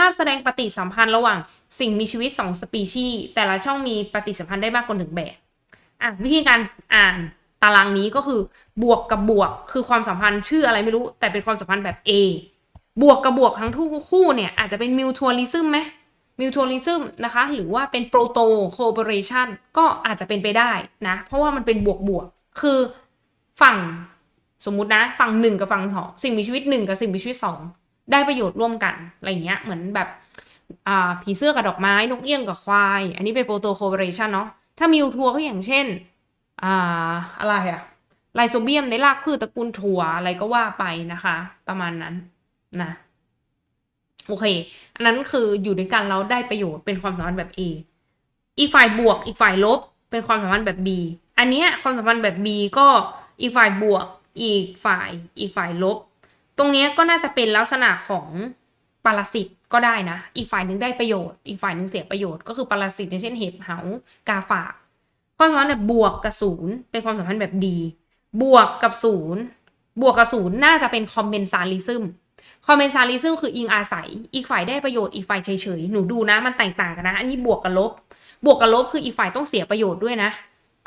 ภาพแสดงปฏิสัมพันธ์ระหว่างสิ่งมีชีวิตสองสปีชีส์แต่ละช่องมีปฏิสัมพันธ์ได้มากกว่าหนึ่งแบบอะวิธีการอ่านตารางนี้ก็คือบวกกับบวกคือความสัมพันธ์ชื่ออะไรไม่รู้ แต่เป็นความสัมพันธ์แบบ A บวกกับบวกทั้งทุกคู่เนี่ยอาจจะเป็นมิวทัวลิซึมไหมมิวทัวลิซึมนะคะหรือว่าเป็นโปรโตโคเปอเรชันก็อาจจะเป็นไปได้นะ เพราะว่ามันเป็นบวกบวกคือฝั่งสมมุตินะ ฝั่งหนึ่งกับฝั่งสองสิ่งมีชีวิตหนึ่งกับสิ่งมีชีวิตสอง ได้ประโยชน์ร่วมกันอะไรเงี้ยเหมือนแบบผีเสื้อกับดอกไม้นกเอี้ยงกับควาย อันนี้เป็นโปรโตโคเปอเรชันเนาะถ้ามิวทัวก็อย่างเช่นอ่าอะไรอะไลโซเบียมในรากพืชตระกูลถั่วอะไรก็ว่าไปนะคะ ประมาณนั้นนะโอเค อันนั้นคืออยู่ด้วยกันแล้วได้ประโยชน์เป็นความสัมพันธ์แบบ A อีกฝ่ายบวก อีกฝ่ายลบ เป็นความสัมพันธ์แบบ B อันเนี้ยความสัมพันธ์แบบ B ก็อีกฝ่ายบวก อีกฝ่าย อีกฝ่ายลบ ตรงนี้ก็น่าจะเป็นลักษณะของปรสิตก็ได้นะ อีกฝ่ายหนึ่งได้ประโยชน์ อีกฝ่ายหนึ่งเสียประโยชน์ ก็คือปรสิตอย่างเช่นเห็บเหากาฝากความสัมพันธ์แบบบวกกับศูนย์เป็นความสัมพันธ์แบบดี บวกกับศูนย์บวกกับศูนย์น่าจะเป็นคอมเมนซาริซึมคอมเมนซาริซึมคืออิงอาศัย อีกฝ่ายได้ประโยชน์ อีกฝ่ายเฉยๆ หนูดูนะ มันแตกต่างกันนะ อันนี้บวกกับลบ บวกกับลบคืออีกฝ่ายต้องเสียประโยชน์ด้วยนะ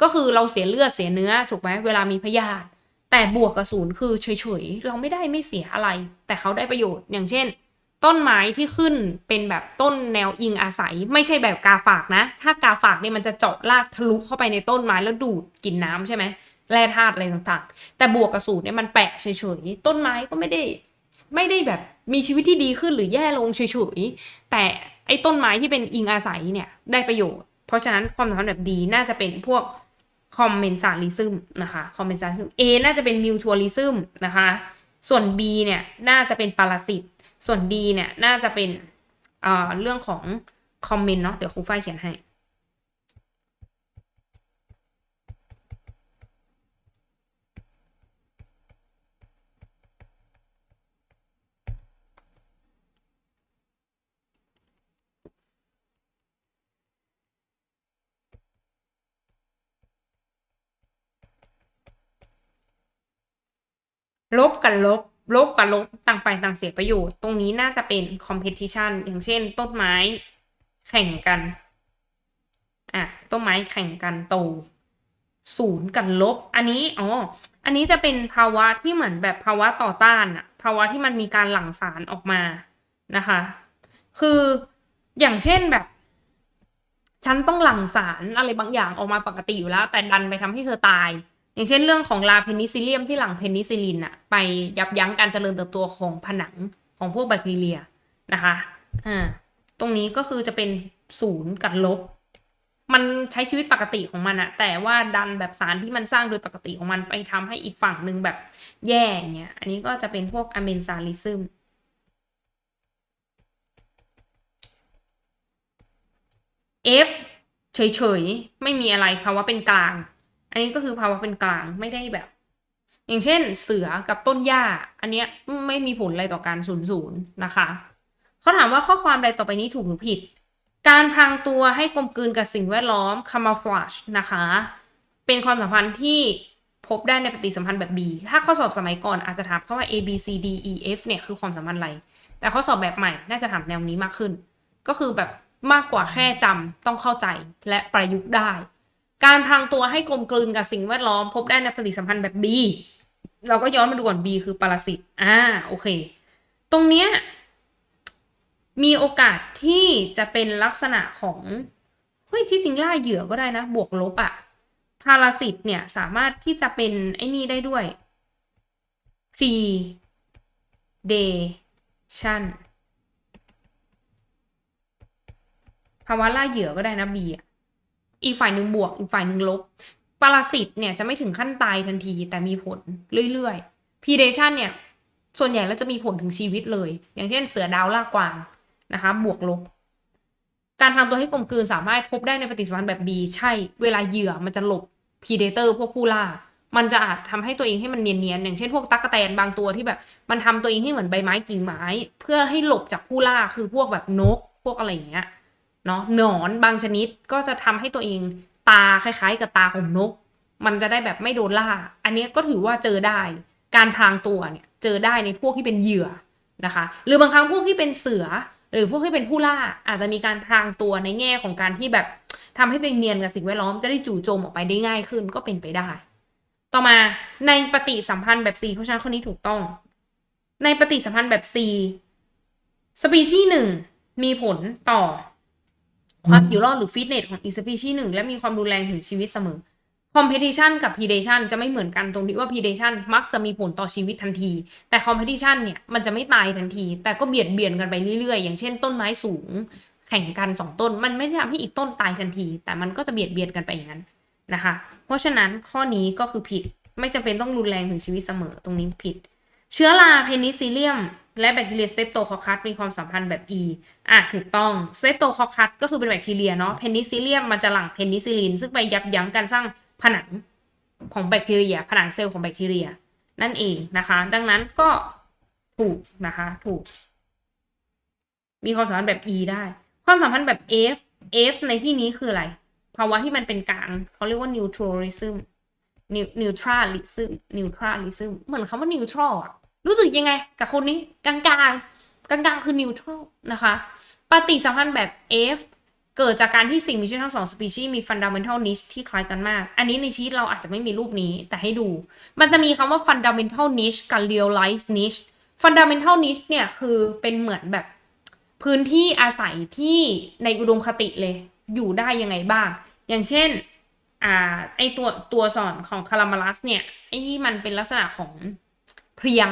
ก็คือเราเสียเลือดเสียเนื้อถูกไหมเวลามีพยาธิ แต่บวกกับศูนย์คือเฉยๆ เราไม่ได้ไม่เสียอะไร แต่เขาได้ประโยชน์อย่างเช่น ต้นไม้ที่ขึ้นเป็นแบบต้นแนวอิงอาศัย ไม่ใช่แบบกาฝากนะ ถ้ากาฝากเนี่ยมันจะเจาะรากทะลุเข้าไปในต้นไม้แล้วดูดกินน้ำใช่ไหมแร่ธาตุอะไรต่างๆ แต่บวกกับศูนย์เนี่ยมันแปะเฉยๆ ต้นไม้ก็ไม่ได้ไม่ได้แบบมีชีวิตที่ดีขึ้นหรือแย่ลงเฉยๆ แต่ไอ้ต้นไม้ที่เป็นอิงอาศัยเนี่ยได้ประโยชน์ เพราะฉะนั้นความสัมพันธ์แบบดีน่าจะเป็นพวก คอมเมนซาริซึมนะคะคอมเมนซาริซึม A น่าจะเป็นมิวชัวลิซึมนะคะ ส่วน B เนี่ยน่าจะเป็นปรสิต ส่วน D เนี่ยน่าจะเป็นเอ่อเรื่องของคอมเมนต์เนาะเดี๋ยวครูฝ้ายเขียนให้ ลบกับลบ ลบกับลบต่างฝ่ายต่างเสียประโยชน์ ตรงนี้น่าจะเป็น competition อย่างเช่น ต้นไม้แข่งกันอะต้นไม้แข่งกันโตศูนย์กับลบ อันนี้อ๋ออันนี้จะเป็นภาวะที่เหมือนแบบภาวะต่อต้านอะภาวะที่มันมีการหลั่งสารออกมานะคะ คืออย่างเช่นแบบ ฉันต้องหลั่งสารอะไรบางอย่างออกมาปกติอยู่แล้ว แต่ดันไปทำให้เธอตาย อย่างเช่นเรื่องของลาเพนิซิเลียมที่หลังเพนิซิลินอะไปยับยั้งการเจริญเติบโตของผนังของพวกแบคทีเรียนะคะอ่าตรงนี้ก็คือจะเป็นศูนย์กับลบ มันใช้ชีวิตปกติของมันอะแต่ว่าดันแบบสารที่มันสร้างโดยปกติของมันไปทำให้อีกฝั่งหนึ่งแบบแย่เงี้ย อันนี้ก็จะเป็นพวกอะเมนซาลิซึม F เฉยๆ ไม่มีอะไรภาวะเป็นกลาง อันนี้ก็คือภาวะเป็นกลางไม่ได้แบบ อย่างเช่นเสือกับต้นหญ้า อันเนี้ยไม่มีผลอะไรต่อการสูญศูนย์นะคะเขาถามว่าข้อความใดต่อไปนี้ถูกหรือผิด การพรางตัวให้กลมกลืนกับสิ่งแวดล้อม camouflage นะคะ เป็นความสัมพันธ์ที่พบได้ในปฏิสัมพันธ์แบบ B ถ้าข้อสอบสมัยก่อนอาจจะถามเขาว่า A B C D E F เนี่ยคือความสัมพันธ์อะไร แต่ข้อสอบแบบใหม่น่าจะถามแนวนี้มากขึ้น ก็คือแบบมากกว่าแค่จำต้องเข้าใจและประยุกต์ได้ การพรางตัวให้กลมกลืนกับสิ่งแวดล้อม พบได้ในปฏิสัมพันธ์แบบ B เราก็ย้อนมาดูก่อน B คือปรสิตอ่าโอเค ตรงเนี้ยมีโอกาสที่จะเป็นลักษณะของเฮ้ยที่จริงล่าเหยื่อก็ได้นะ บวกลบอะพาราสิตเนี่ยสามารถที่จะเป็นไอ้นี่ได้ด้วย predation ภาวะล่าเหยื่อก็ได้นะ B อะ อีกฝ่ายหนึ่งบวก อีกฝ่ายหนึ่งลบ ปรสิตเนี่ยจะไม่ถึงขั้นตายทันที แต่มีผลเรื่อยๆ predation เนี่ย ส่วนใหญ่แล้วจะมีผลถึงชีวิตเลย อย่างเช่นเสือดาวล่ากวางนะคะ บวกลบ การทำตัวให้กลมกลืนสามารถพบได้ในปฏิสัมพันธ์แบบ B ใช่ เวลาเหยื่อมันจะหลบ predator พวกผู้ล่า มันจะอาจทำให้ตัวเองให้มันเนียนๆ อย่างเช่นพวกตั๊กแตนบางตัวที่แบบ มันทำตัวเองให้เหมือนใบไม้กิ่งไม้ เพื่อให้หลบจากผู้ล่าคือพวกแบบนกพวกอะไรอย่างเงี้ย เนาะหนอนบางชนิดก็จะทำให้ตัวเองตาคล้ายๆ กับตาของนก มันจะได้แบบไม่โดนล่า อันนี้ก็ถือว่าเจอได้ การพรางตัวเนี่ยเจอได้ในพวกที่เป็นเหยื่อนะคะ หรือบางครั้งพวกที่เป็นเสือ หรือพวกที่เป็นผู้ล่าอาจจะมีการพรางตัวในแง่ของการที่แบบทำให้ตัวเองเนียนกับสิ่งแวดล้อมจะได้จู่โจมออกไปได้ง่ายขึ้นก็เป็นไปได้ ต่อมาในปฏิสัมพันธ์แบบ C เพราะฉะนั้นข้อนี้ถูกต้อง ในปฏิสัมพันธ์แบบ C สปีชีส์หนึ่งมีผลต่อ ความอยู่รอดหรือฟิตเนสของอีกสปีชีส์หนึ่งและมีความรุนแรงถึงชีวิตเสมอ competition กับ predation จะไม่เหมือนกันตรงที่ว่า predation มักจะมีผลต่อชีวิตทันที แต่ competition เนี่ยมันจะไม่ตายทันที แต่ก็เบียดเบียนกันไปเรื่อยๆ อย่างเช่นต้นไม้สูง แข่งกันสองต้น มันไม่ได้ทำให้อีกต้นตายทันที แต่มันก็จะเบียดเบียนกันไปอย่างนั้นนะคะ เพราะฉะนั้นข้อนี้ก็คือผิดไม่จำเป็นต้องรุนแรงถึงชีวิตเสมอตรงนี้ผิด เชื้อราเพนิซิลเลียม และแบคทีเรียสเตปโตคอคัสมีความสัมพันธ์แบบ E อะถูกต้องสเตปโตคอคัสก็คือเป็นแบคทีเรียเนาะเพนิซิลเลียมมันจะหลั่งเพนิซิลิน ซึ่งไปยับยั้งการสร้างผนังของแบคทีเรีย ผนังเซลล์ของแบคทีเรีย นั่นเองนะคะ ดังนั้นก็ถูกนะคะถูก มีความสัมพันธ์แบบ E ได้ ความสัมพันธ์แบบ F F ในที่นี้คืออะไร ภาวะที่มันเป็นกลางเขาเรียกว่า neutralism neutralism neutralism เหมือนคำว่า neutral อะรู้สึกยังไง กับคนนี้กลางๆ กลางๆ คือ neutral นะคะ ปฏิสัมพันธ์แบบ F เกิดจากการที่สิ่งมีชีวิตทั้งสองสปีชีส์มี fundamental niche ที่คล้ายกันมาก อันนี้ในชีตเราอาจจะไม่มีรูปนี้แต่ให้ดู มันจะมีคำว่า fundamental niche กับ realized niche fundamental niche เนี่ยคือเป็นเหมือนแบบพื้นที่อาศัยที่ในอุดมคติเลย อยู่ได้ยังไงบ้าง อย่างเช่น อ่าไอตัวตัวสอนของคารามาลัสเนี่ยไอที่มันเป็นลักษณะของเพียง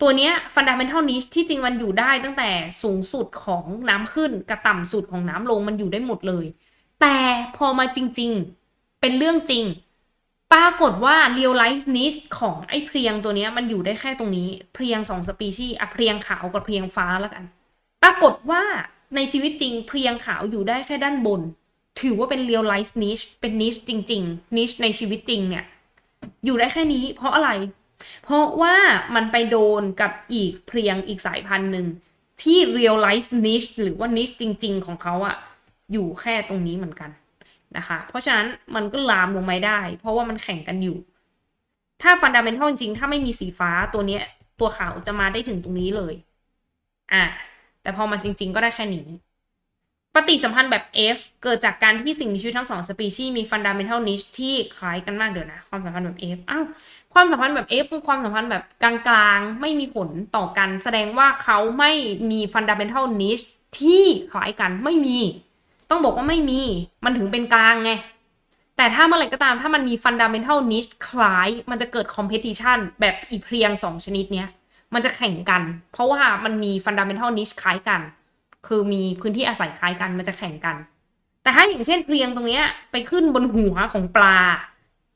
ตัวเนี้ย fundamental niche ที่จริงมันอยู่ได้ตั้งแต่สูงสุดของน้ำขึ้นกับต่ำสุดของน้ำลงมันอยู่ได้หมดเลย แต่พอมาจริง ๆ เป็นเรื่องจริง ปรากฏว่า realize niche ของไอ้เพียงตัวเนี้ยมันอยู่ได้แค่ตรงนี้เพียงสองสปีชีส์อะเพียงขาวกับเพียงฟ้าแล้วกัน ปรากฏว่าในชีวิตจริงเพียงขาวอยู่ได้แค่ด้านบน ถือว่าเป็น realize niche เป็น niche จริงๆ niche ในชีวิตจริงเนี่ย อยู่ได้แค่นี้ เพราะอะไร เพราะว่ามันไปโดนกับอีกเพียงอีกสายพันธุ์หนึ่งที่ realize niche หรือว่า niche จริง ๆ ของเขาอะอยู่แค่ตรงนี้เหมือนกันนะคะ เพราะฉะนั้นมันก็ลามลงไม่ได้ เพราะว่ามันแข่งกันอยู่ ถ้า fundamental จริงๆ ถ้าไม่มีสีฟ้าตัวเนี้ย ตัวขาวจะมาได้ถึงตรงนี้เลย อะ แต่พอมาจริง ๆ ก็ได้แค่นี้ ปฏิสัมพันธ์แบบ F เกิดจากการที่สิ่งมีชีวิตทั้งสองสปีชีส์มี fundamental niche ที่คล้ายกันมากเดี๋ยวนะ ความสัมพันธ์แบบ F อ้าวความสัมพันธ์แบบ F คือความสัมพันธ์แบบกลางๆ ไม่มีผลต่อกัน แสดงว่าเขาไม่มี fundamental niche ที่คล้ายกันไม่มี ต้องบอกว่าไม่มีมันถึงเป็นกลางไง แต่ถ้าเมื่อไหร่ก็ตามถ้ามันมี fundamental niche คล้ายมันจะเกิด competition แบบอีเพียงสองชนิดเนี้ยมันจะแข่งกัน เพราะว่ามันมี fundamental niche คล้ายกัน คือมีพื้นที่อาศัยคล้ายกันมันจะแข่งกัน แต่ถ้าอย่างเช่นเพลียงตรงเนี้ยไปขึ้นบนหัวของปลา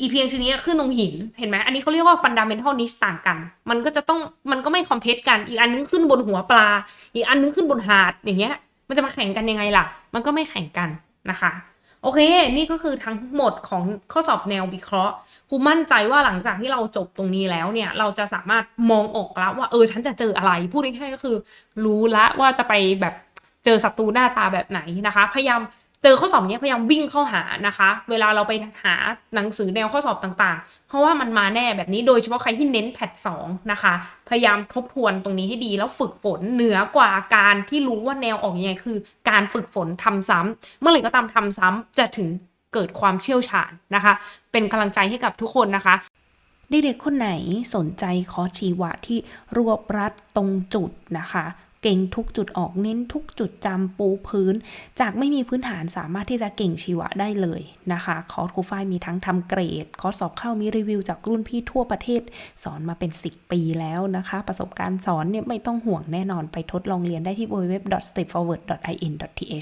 อีเพียงชนิดนี้ขึ้นตรงหินเห็นไหมอันนี้เขาเรียกว่า fundamental niche ต่างกัน มันก็จะต้องมันก็ไม่คอมเพ e กันอีกอันนึงขึ้นบนหัวปลา อีกอันนึงขึ้นบนหาดอย่างเงี้ย มันจะมาแข่งกันยังไงล่ะ มันก็ไม่แข่งกันนะคะโอเค นี่ก็คือทั้งหมดของข้อสอบแนววิเคราะห์ ครูมั่นใจว่าหลังจากที่เราจบตรงนี้แล้วเนี่ย เราจะสามารถมองออกแล้วว่าเออฉันจะเจออะไร พูดง่ายๆก็คือ รู้ละว่าจะไปแบบ เจอศัตรูหน้าตาแบบไหนนะคะ พยายามเจอข้อสอบนี้พยายามวิ่งเข้าหานะคะ เวลาเราไปหาหนังสือแนวข้อสอบต่างๆ เพราะว่ามันมาแน่แบบนี้โดยเฉพาะใครที่เน้นแพทสองนะคะ พยายามทบทวนตรงนี้ให้ดีแล้วฝึกฝนเหนือกว่าการที่รู้ว่าแนวออกยังไงคือ การฝึกฝนทำซ้ำเมื่อไหร่ก็ตามทำซ้ำจะถึงเกิดความเชี่ยวชาญนะคะ เป็นกำลังใจให้กับทุกคนนะคะเด็กๆคนไหนสนใจคอร์สชีวะที่รวบรัดตรงจุดนะคะ เก่งทุกจุดออกเน้นทุกจุดจำปูพื้น จากไม่มีพื้นฐานสามารถที่จะเก่งชีวะได้เลยนะคะคอร์สครูฝ้ายมีทั้งทำเกรดคอร์สสอบเข้ามีรีวิวจากรุ่นพี่ทั่วประเทศ สอนมาเป็น 10 ปีแล้วนะคะ ประสบการณ์สอนเนี่ยไม่ต้องห่วงแน่นอนไปทดลองเรียนได้ที่ www.stepforward.in.th